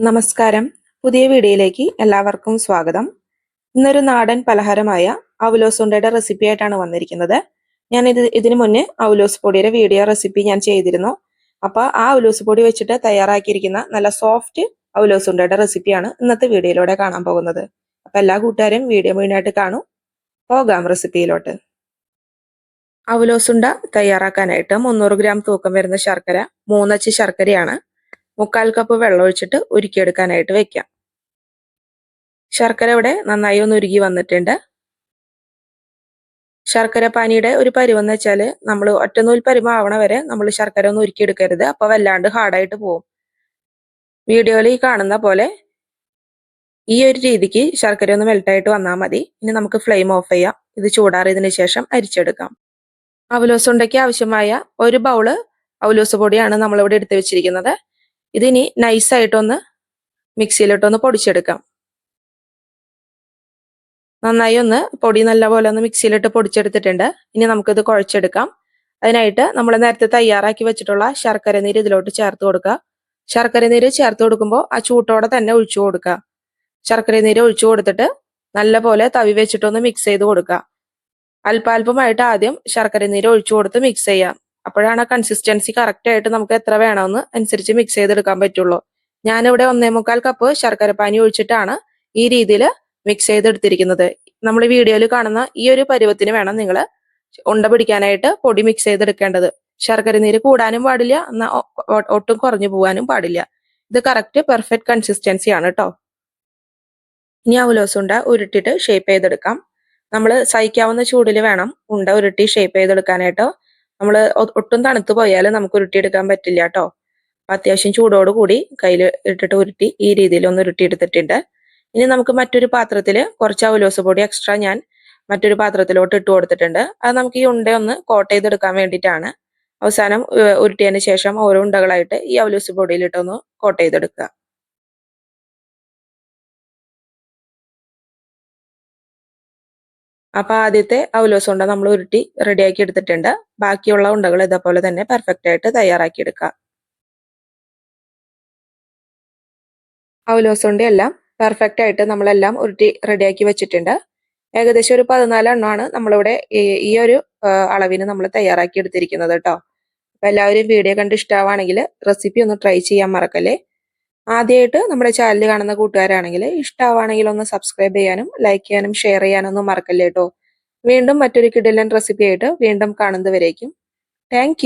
നമസ്കാരം. പുതിയ വീഡിയോയിലേക്ക് എല്ലാവർക്കും സ്വാഗതം. ഇന്നൊരു നാടൻ പലഹാരമായ അവലോസ് ഉണ്ടയുടെ റെസിപ്പി ആയിട്ടാണ് വന്നിരിക്കുന്നത്. ഞാൻ ഇത് ഇതിനു മുന്നേ അവലോസ് പൊടിയുടെ വീഡിയോ റെസിപ്പി ഞാൻ ചെയ്തിരുന്നു. അപ്പൊ ആ അവലോസ് പൊടി വെച്ചിട്ട് തയ്യാറാക്കിയിരിക്കുന്ന നല്ല സോഫ്റ്റ് അവലോസ് ഉണ്ടയുടെ റെസിപ്പിയാണ് ഇന്നത്തെ വീഡിയോയിലൂടെ കാണാൻ പോകുന്നത്. അപ്പൊ എല്ലാ കൂട്ടുകാരും വീഡിയോ മുഴുവനായിട്ട് കാണും. പോകാം റെസിപ്പിയിലോട്ട് അവലോസുണ്ട തയ്യാറാക്കാനായിട്ട് മുന്നൂറ് ഗ്രാം തൂക്കം വരുന്ന ശർക്കര മൂന്നച്ച് ശർക്കരയാണ് മുക്കാൽ കപ്പ് വെള്ളം ഒഴിച്ചിട്ട് ഉരുക്കിയെടുക്കാനായിട്ട് വെക്കാം. ശർക്കര ഇവിടെ നന്നായി ഒന്ന് ഉരുകി വന്നിട്ടുണ്ട്. ശർക്കര പാനിയുടെ ഒരു പരുവെന്ന് വെച്ചാൽ നമ്മൾ ഒറ്റനൂൽ പരിമാവണ വരെ നമ്മൾ ശർക്കര ഒന്ന് ഉരുക്കിയെടുക്കരുത്. അപ്പൊ വല്ലാണ്ട് ഹാർഡായിട്ട് പോവും. വീഡിയോയിൽ ഈ കാണുന്ന പോലെ ഈ ഒരു രീതിക്ക് ശർക്കര ഒന്ന് മെൽട്ടായിട്ട് വന്നാൽ മതി. ഇനി നമുക്ക് ഫ്ലെയിം ഓഫ് ചെയ്യാം. ഇത് ചൂടാറിയതിന് ശേഷം അരിച്ചെടുക്കാം. അവലോസ് ഉണ്ടയ്ക്ക് ആവശ്യമായ ഒരു ബൗൾ അവലോസ് പൊടിയാണ് നമ്മളിവിടെ എടുത്തു വെച്ചിരിക്കുന്നത്. ഇതിനി നൈസായിട്ടൊന്ന് മിക്സിയിലിട്ടൊന്ന് പൊടിച്ചെടുക്കാം. നന്നായി ഒന്ന് പൊടി നല്ലപോലെ ഒന്ന് മിക്സിയിലിട്ട് പൊടിച്ചെടുത്തിട്ടുണ്ട്. ഇനി നമുക്കിത് കുഴച്ചെടുക്കാം. അതിനായിട്ട് നമ്മൾ നേരത്തെ തയ്യാറാക്കി വെച്ചിട്ടുള്ള ശർക്കര നീര് ഇതിലോട്ട് ചേർത്ത് കൊടുക്കുക. ശർക്കര നീര് ചേർത്ത് കൊടുക്കുമ്പോൾ ആ ചൂട്ടോടെ തന്നെ ഒഴിച്ചു കൊടുക്കുക. ശർക്കര നീര് ഒഴിച്ചു കൊടുത്തിട്ട് നല്ലപോലെ തവി വെച്ചിട്ടൊന്ന് മിക്സ് ചെയ്ത് കൊടുക്കുക. അല്പാൽപമായിട്ട് ആദ്യം ശർക്കര നീര് ഒഴിച്ചു കൊടുത്ത് മിക്സ് ചെയ്യാം. അപ്പോഴാണ് ആ കൺസിസ്റ്റൻസി കറക്റ്റ് ആയിട്ട് നമുക്ക് എത്ര വേണമെന്ന് അനുസരിച്ച് മിക്സ് ചെയ്തെടുക്കാൻ പറ്റുള്ളൂ. ഞാനിവിടെ ഒന്നേ മുക്കാൽ കപ്പ് ശർക്കര പാനി ഒഴിച്ചിട്ടാണ് ഈ രീതിയിൽ മിക്സ് ചെയ്തെടുത്തിരിക്കുന്നത്. നമ്മൾ വീഡിയോയിൽ കാണുന്ന ഈ ഒരു പരുവത്തിന് വേണം നിങ്ങൾ ഉണ്ട പിടിക്കാനായിട്ട് പൊടി മിക്സ് ചെയ്തെടുക്കേണ്ടത്. ശർക്കര നീര് കൂടാനും പാടില്ല എന്നാൽ ഒട്ടും കുറഞ്ഞു പോകാനും പാടില്ല. ഇത് കറക്റ്റ് പെർഫെക്റ്റ് കൺസിസ്റ്റൻസി ആണ് കേട്ടോ ഇനി അവലോസ് ഉണ്ട ഉരുട്ടിട്ട് ഷേപ്പ് ചെയ്തെടുക്കാം. നമ്മൾ സഹിക്കാവുന്ന ചൂടിൽ വേണം ഉണ്ട ഉരുട്ടി ഷേപ്പ് ചെയ്തെടുക്കാനായിട്ടോ. നമ്മൾ ഒട്ടും തണുത്ത് പോയാൽ നമുക്ക് ഉരുട്ടിയെടുക്കാൻ പറ്റില്ല കേട്ടോ അത്യാവശ്യം ചൂടോട് കൂടി കയ്യിൽ ഇട്ടിട്ട് ഉരുട്ടി ഈ രീതിയിൽ ഒന്ന് ഉരുട്ടിയെടുത്തിട്ടുണ്ട്. ഇനി നമുക്ക് മറ്റൊരു പാത്രത്തിൽ കുറച്ച് അവലോസ് പൊടി എക്സ്ട്രാ ഞാൻ മറ്റൊരു പാത്രത്തിലോട്ട് ഇട്ട് കൊടുത്തിട്ടുണ്ട്. അത് നമുക്ക് ഈ ഉണ്ട ഒന്ന് കോട്ട് ചെയ്തെടുക്കാൻ വേണ്ടിയിട്ടാണ്. അവസാനം ഉരുട്ടിയതിന് ശേഷം ഓരോ ഉണ്ടകളായിട്ട് ഈ അവലോസ് പൊടിയിലിട്ടൊന്ന് കോട്ട് ചെയ്തെടുക്കുക. അപ്പൊ ആദ്യത്തെ അവലോസ് ഉണ്ട നമ്മൾ ഉരുട്ടി റെഡിയാക്കി എടുത്തിട്ടുണ്ട്. ബാക്കിയുള്ള ഉണ്ടകൾ ഇതേപോലെ തന്നെ പെർഫെക്റ്റ് ആയിട്ട് തയ്യാറാക്കി എടുക്കാം. അവലോസ് ഉണ്ടയെല്ലാം പെർഫെക്റ്റ് ആയിട്ട് നമ്മളെല്ലാം ഉരുട്ടി റെഡിയാക്കി വെച്ചിട്ടുണ്ട്. ഏകദേശം ഒരു പതിനാല് എണ്ണമാണ് നമ്മളിവിടെ ഈ ഒരു അളവിന് നമ്മൾ തയ്യാറാക്കി എടുത്തിരിക്കുന്നത് കേട്ടോ അപ്പൊ എല്ലാവരും വീഡിയോ കണ്ട് ഇഷ്ടമാണെങ്കിൽ റെസിപ്പി ഒന്ന് ട്രൈ ചെയ്യാൻ മറക്കല്ലേ? ആദ്യമായിട്ട് നമ്മുടെ ചാനൽ കാണുന്ന കൂട്ടുകാരാണെങ്കിൽ ഇഷ്ടമാവാണെങ്കിൽ ഒന്ന് സബ്സ്ക്രൈബ് ചെയ്യാനും ലൈക്ക് ചെയ്യാനും ഷെയർ ചെയ്യാനും ഒന്നും മറക്കല്ലേട്ടോ വീണ്ടും മറ്റൊരു കിടിലൻ റെസിപ്പി ആയിട്ട് വീണ്ടും കാണുന്നവരേക്കും. താങ്ക്